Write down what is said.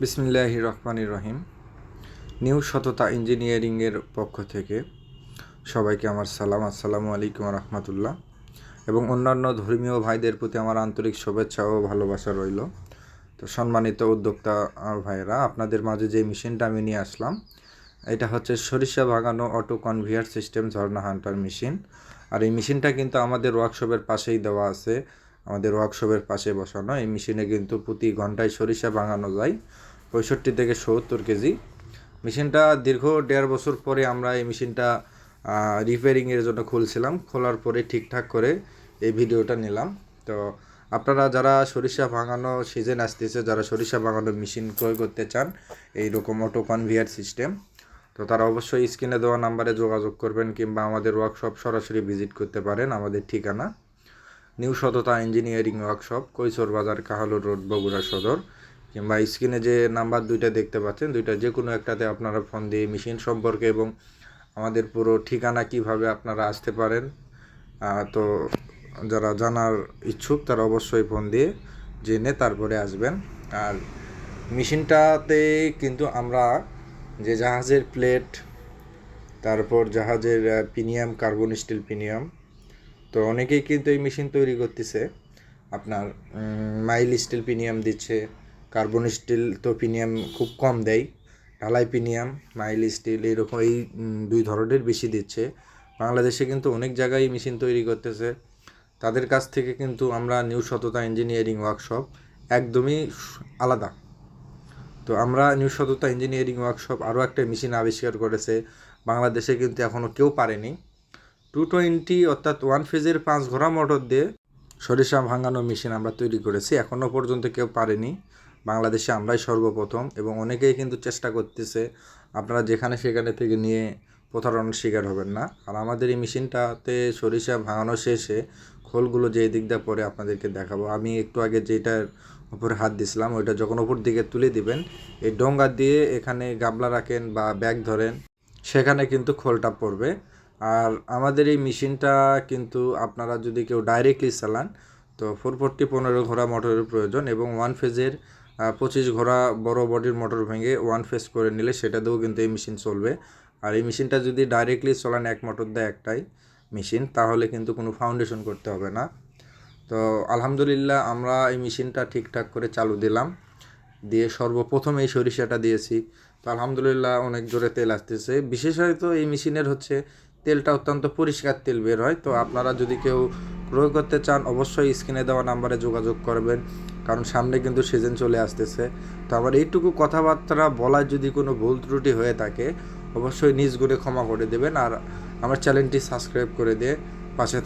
বিসমিল্লাহ রহমান রহিম নিউ সততা ইঞ্জিনিয়ারিংয়ের পক্ষ থেকে সবাইকে আমার সালাম, আসসালামু আলাইকুম রহমতুল্লাহ। এবং অন্যান্য ধর্মীয় ভাইদের প্রতি আমার আন্তরিক শুভেচ্ছা ও ভালোবাসা রইল। তো সম্মানিত উদ্যোক্তা ভাইয়েরা, আপনাদের মাঝে যে মেশিনটা আমি নিয়ে আসলাম, এটা হচ্ছে সরিষা বাগানো অটো কনভিয়ার সিস্টেম ঝর্ণা হান্টার মেশিন। আর এই মেশিনটা কিন্তু আমাদের ওয়ার্কশপের পাশেই দেওয়া আছে। আমাদের ওয়ার্কশপের পাশে বসানো। এই মেশিনে কিন্তু প্রতি ঘন্টায় সরিষা ভাঙানো যায়। পঁয়ষট্টি থেকে সত্তর কেজি। মেশিনটা দীর্ঘ দেড় বছর পরে আমরা এই মেশিনটা রিপেয়ারিংয়ের জন্য খুলছিলাম। খোলার পরে ঠিকঠাক করে এই ভিডিওটা নিলাম। তো আপনারা যারা সরিষা ভাঙানো সিজন আসতেছে, যারা সরিষা ভাঙানো মেশিন ক্রয় করতে চান, এই রকম অটো কনভিয়ার সিস্টেম তো তারা অবশ্যই স্ক্রিনে দেওয়া নাম্বারে যোগাযোগ করবেন কিংবা আমাদের ওয়ার্কশপ সরাসরি ভিজিট করতে পারেন। আমাদের ঠিকানা নিউ সততা ইঞ্জিনিয়ারিং ওয়ার্কশপ কৈশোর বাজার কাহালুর রোড, বগুড়া সদর। কিংবা স্ক্রিনে যে নাম্বার দুইটা দেখতে পাচ্ছেন, দুইটা যে কোনো একটাতে আপনারা ফোন দিয়ে মেশিন সম্পর্কে এবং আমাদের পুরো ঠিকানা কীভাবে আপনারা আসতে পারেন তো যারা জানার ইচ্ছুক তারা অবশ্যই ফোন দিয়ে জেনে তারপরে আসবেন। আর মেশিনটাতে কিন্তু আমরা যে জাহাজের প্লেট তারপর জাহাজের পিনিয়াম কার্বন স্টিল পিনিয়াম তো অনেকেই কিন্তু এই মেশিন তৈরি করতেছে। আপনার মাইল স্টিল পিনিয়াম দিচ্ছে, কার্বন স্টিল তো পিনিয়াম খুব কম দেয়, ঢালাই পিনিয়াম, মাইল স্টিল এরকম এই দুই ধরনের বেশি দিচ্ছে। বাংলাদেশে কিন্তু অনেক জায়গায় মেশিন তৈরি করতেছে। তাদের কাছ থেকে কিন্তু আমরা নিউ সততা ইঞ্জিনিয়ারিং ওয়ার্কশপ একদমই আলাদা। তো আমরা নিউ সততা ইঞ্জিনিয়ারিং ওয়ার্কশপ আরও একটা মেশিন আবিষ্কার করেছে। বাংলাদেশে কিন্তু এখনও কেউ পারেনি। টু টোয়েন্টি অর্থাৎ ওয়ান ফেজের পাঁচ ঘোড়া মোটর দিয়ে সরিষা ভাঙানো মেশিন আমরা তৈরি করেছি। এখনও পর্যন্ত কেউ পারেনি। বাংলাদেশে আমরাই সর্বপ্রথম এবং অনেকেই কিন্তু চেষ্টা করতেছে, আপনারা যেখানে সেখানে থেকে নিয়ে প্রতারণার শিকার হবেন না। আর আমাদের এই মেশিনটাতে সরিষা ভাঙানো শেষে খোলগুলো যেই দিক দিয়ে পরে আপনাদেরকে দেখাবো। আমি একটু আগে যেটার উপরে হাত দিছিলাম ওইটা যখন উপর দিকে তুলে দিবেন, এই ডোঙ্গা দিয়ে এখানে গাবলা রাখেন বা ব্যাগ ধরেন, সেখানে কিন্তু খোলটা পড়বে। আর আমাদের এই মেশিনটা কিন্তু আপনারা যদি কেউ ডাইরেক্টলি চালান, তো ফোর ফোরটি পনেরো ঘোড়া মোটরের প্রয়োজন এবং ওয়ান ফেজের পঁচিশ ঘোড়া বড় বডির মোটর ভেঙে ওয়ান ফেজ করে নিলে সেটা দিয়েও কিন্তু এই মেশিন চলবে। আর এই মেশিনটা যদি ডাইরেক্টলি চলান এক মোটর দেয় একটাই মেশিন তাহলে কিন্তু কোনো ফাউন্ডেশন করতে হবে না। তো আলহামদুলিল্লাহ আমরা এই মেশিনটা ঠিকঠাক করে চালু দিলাম। দিয়ে সর্বপ্রথম এই সরিষাটা দিয়েছি। তো আলহামদুলিল্লাহ অনেক জোরে তেল আসতেছে। বিশেষত এই মেশিনের হচ্ছে তেলটা অত্যন্ত পরিষ্কার তেল বের হয়। তো আপনারা যদি কেউ ক্রয় করতে চান, অবশ্যই স্ক্রিনে দেওয়া নাম্বারে যোগাযোগ করবেন, কারণ সামনে কিন্তু সিজন চলে আসতেছে। তো আমার এইটুকু কথাবার্তা বলার যদি কোনো ভুল ত্রুটি হয়ে থাকে, অবশ্যই নিজ গুণে ক্ষমা করে দেবেন। আর আমার চ্যানেলটি সাবস্ক্রাইব করে দিয়ে পাশে